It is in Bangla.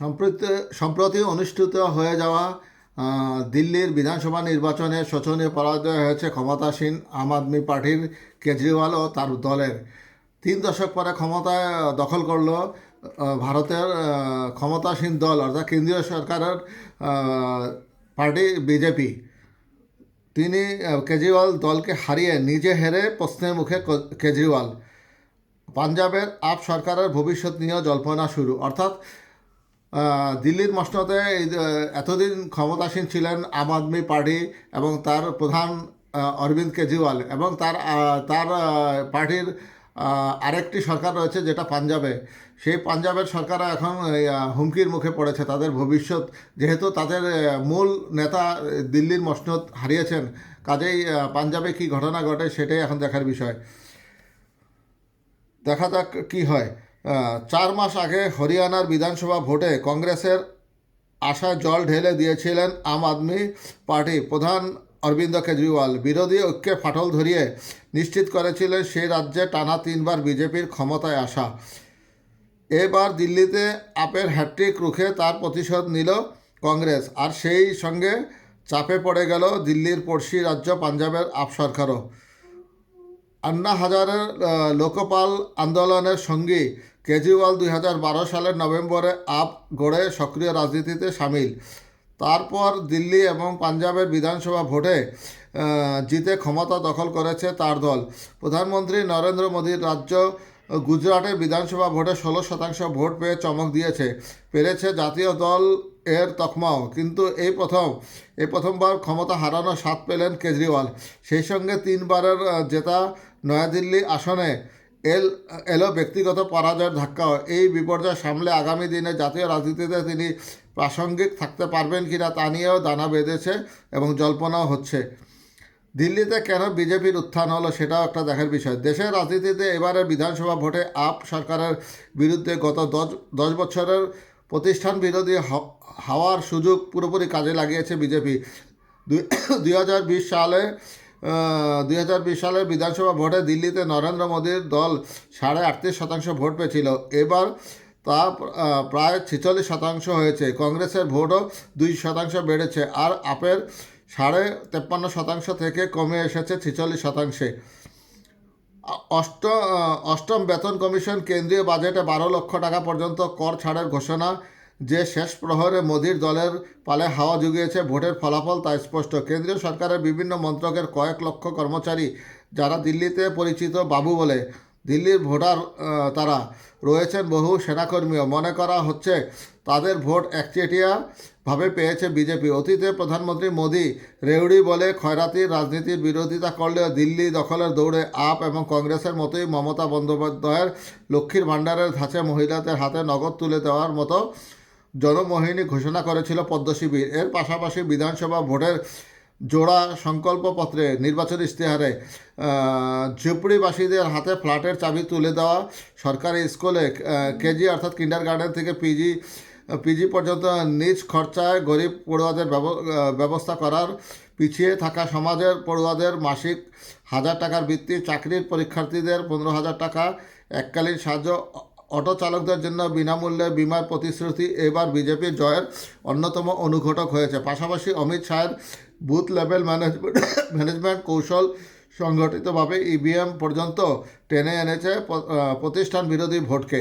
সম্প্রতি সম্প্রতি অনুষ্ঠিত হয়ে যাওয়া দিল্লির বিধানসভা নির্বাচনে শোচনীয় পরাজয় হয়েছে ক্ষমতাসীন আম আদমি পার্টির কেজরিওয়াল ও তার দলের। তিন দশক পরে ক্ষমতায় দখল করল ভারতের ক্ষমতাসীন দল, অর্থাৎ কেন্দ্রীয় সরকারের পার্টি বিজেপি। তিনি কেজরিওয়াল দলকে হারিয়ে নিজে হেরে প্রশ্নের মুখে কেজরিওয়াল। পাঞ্জাবের আপ সরকারের ভবিষ্যৎ নিয়েও জল্পনা শুরু, অর্থাৎ দিল্লির মসনদে এতদিন ক্ষমতাসীন ছিলেন আম আদমি পার্টি এবং তার প্রধান অরবিন্দ কেজরিওয়াল এবং তার তার পার্টির আরেকটি সরকার রয়েছে যেটা পাঞ্জাবে। সেই পাঞ্জাবের সরকার এখন হুমকির মুখে পড়েছে তাদের ভবিষ্যৎ, যেহেতু তাদের মূল নেতা দিল্লির মসনদ হারিয়েছেন। কাজেই পাঞ্জাবে কী ঘটনা ঘটে সেটাই এখন দেখার বিষয়। দেখা যাক কি হয়। চার মাস আগে হরিয়ানার বিধানসভা ভোটে কংগ্রেসের আশায় জল ঢেলে দিয়েছিলেন আম আদমি পার্টি। প্রধান অরবিন্দ কেজরিওয়াল বিরোধী ঐক্যে ফাটল ধরিয়ে নিশ্চিত করেছিলেন সেই রাজ্যে টানা তিনবার বিজেপির ক্ষমতায় আসা। এবার দিল্লিতে আপের হ্যাট্রিক রুখে তার প্রতিশোধ নিল কংগ্রেস। আর সেই সঙ্গে চাপে পড়ে গেল দিল্লির পড়শি রাজ্য পাঞ্জাবের আপ সরকারও। আন্না হাজারের লোকপাল আন্দোলনের সঙ্গী কেজরিওয়াল দুই হাজার বারো সালের নভেম্বরে আপ গড়ে সক্রিয় রাজনীতিতে সামিল। তারপর দিল্লি এবং পাঞ্জাবের বিধানসভা ভোটে জিতে ক্ষমতা দখল করেছে তার দল। প্রধানমন্ত্রী নরেন্দ্র মোদীর রাজ্য গুজরাটের বিধানসভা ভোটে ষোলো শতাংশ ভোট পেয়ে চমক দিয়েছে। পেরেছে জাতীয় দল এর তকমাও। কিন্তু এই প্রথম, এই প্রথমবার ক্ষমতা হারানো স্বাদ পেলেন কেজরিওয়াল। সেই সঙ্গে তিনবারের জেতা নয়াদিল্লি আসনে এল, এলো ব্যক্তিগত পরাজয়ের ধাক্কাও এই বিপর্যয় সামলে আগামী দিনে জাতীয় রাজনীতিতে তিনি প্রাসঙ্গিক থাকতে পারবেন কিনা তা নিয়েও দানা বেঁধেছে এবং জল্পনাও হচ্ছে। দিল্লিতে কেন বিজেপির উত্থান হলো সেটাও একটা দেখার বিষয়। দেশের রাজনীতিতে এবারের বিধানসভা ভোটে আপ সরকারের বিরুদ্ধে গত দশ দশ বছরের প্রতিষ্ঠান বিরোধী হওয়ার সুযোগ পুরোপুরি কাজে লাগিয়েছে বিজেপি। দুই সালে দুই হাজার বিশ সালের বিধানসভা ভোটে দিল্লিতে নরেন্দ্র মোদীর দল সাড়ে আটত্রিশ শতাংশ ভোট পেয়েছিল। এবার তা প্রায় ছেচল্লিশ শতাংশ হয়েছে। কংগ্রেসের ভোটও দুই শতাংশ বেড়েছে আর আপের সাড়ে তেপ্পান্ন শতাংশ থেকে কমে এসেছে ছেচল্লিশ শতাংশে। অষ্ট অষ্টম বেতন কমিশন কেন্দ্রীয় বাজেটে বারো লক্ষ টাকা পর্যন্ত কর ছাড়ের ঘোষণা যে শেষ প্রহরে মোদির দলের পালে হাওয়া জুগিয়েছে, ভোটের ফলাফল তা স্পষ্ট। কেন্দ্রীয় সরকারের বিভিন্ন মন্ত্রকের কয়েক লক্ষ কর্মচারী, যারা দিল্লিতে পরিচিত বাবু বলে দিল্লির ভোটার তারা রয়েছেন বহু সেনাকর্মীও। মনে করা হচ্ছে তাদের ভোট একচেটিয়াভাবে পেয়েছে বিজেপি। অতীতে প্রধানমন্ত্রী মোদী রেউড়ি বলে খয়রাতির রাজনীতির বিরোধিতা করলেও দিল্লি দখলের দৌড়ে আপ এবং কংগ্রেসের মতোই মমতা বন্দ্যোপাধ্যায়ের লক্ষ্মীর ভাণ্ডারের ধাঁচে মহিলাদের হাতে নগদ তুলে দেওয়ার মতো জনমোহিনী ঘোষণা করেছিল পদ্ম শিবির। এর পাশাপাশি বিধানসভা ভোটের জোড়া সংকল্পপত্রে নির্বাচন ইশতেহারে ঝুপড়িবাসীদের হাতে ফ্ল্যাটের চাবি তুলে দেওয়া, সরকারি স্কুলে কেজি অর্থাৎ কিন্ডার গার্ডেন থেকে পিজি পিজি পর্যন্ত নিজ খরচায় গরিব পড়ুয়াদের ব্যব- ব্যবস্থা করার, পিছিয়ে থাকা সমাজের পড়ুয়াদের মাসিক হাজার টাকার বৃত্তি চাকরির পরীক্ষার্থীদের পনেরো হাজার টাকা, এককালীন সাহায্য অটো চালকদের জন্য বিনামূল্যে বিমার প্রতিশ্রুতি এবার বিজেপির জয়ের অন্যতম অনুঘটক হয়েছে। পাশাপাশি অমিত শাহের বুথ লেভেল ম্যানেজমেন্ট ম্যানেজমেন্ট কৌশল সংগঠিতভাবে ইভিএম পর্যন্ত টেনে এনেছে প্রতিষ্ঠান বিরোধী ভোটকে।